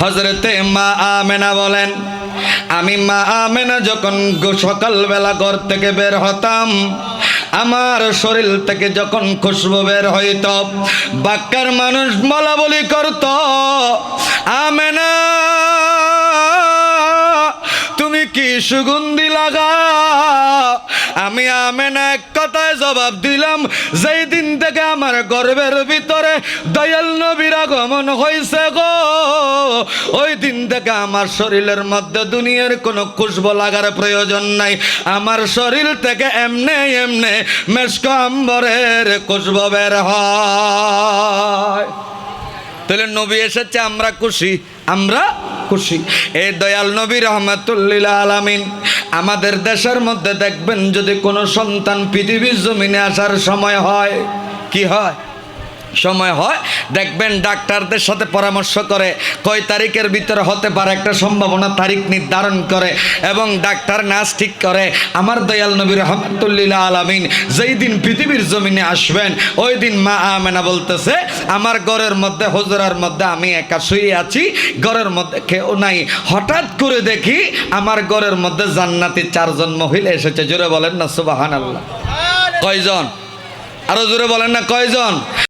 হজরতে মা আমেনা বলেন, আমি মা আমেনা যখন সকালবেলা ঘর থেকে বের হতাম, আমার শরীর থেকে যখন খুশবু বের হইত, বাক্কার মানুষ বলা বলি করত, আমেনা, তুমি কি সুগন্ধি লাগা? আমি আমেনা এক কথায় জবাব দিলাম, যেই দিন থেকে আমার গর্বের ভিতরে দয়াল নবীর আগমন হয়েছে গো ওই দিন থেকে আমার শরীরের মধ্যে দুনিয়ার কোনো খুশবু লাগার প্রয়োজন নাই। আমার শরীর থেকে এমনে এমনে মেশক আম্বরের খুশবু বের হয়। তাহলে নবী এসেছে, আমরা খুশি আমরা খুশি। এই দয়াল নবী রহমাতুল্লিল আলামিন, আমাদের দেশের মধ্যে দেখবেন যদি কোনো সন্তান পৃথিবীর জমিনে আসার সময় হয়, কি হয়? সময় হয়, দেখবেন ডাক্তারদের সাথে পরামর্শ করে কয় তারিখের ভিতরে হতে পারে একটা সম্ভাবনা তারিখ নির্ধারণ করে এবং ডাক্তার, নার্স ঠিক করে, আমার দয়াল নবী রহমতুল্লিল্লা আলামিন যেই দিন পৃথিবীর জমিনে আসবেন, ওই দিন মা আমেনা বলতেছে, আমার ঘরের মধ্যে, হুজরার মধ্যে আমি একা শুয়ে আছি, ঘরের মধ্যে কেউ নাই। হঠাৎ করে দেখি আমার ঘরের মধ্যে জান্নাতি চারজন মহিলা এসেছে। জোরে বলেন না সুবাহান আল্লাহ কয়জন? আরও জোরে বলেন না, কয়জন?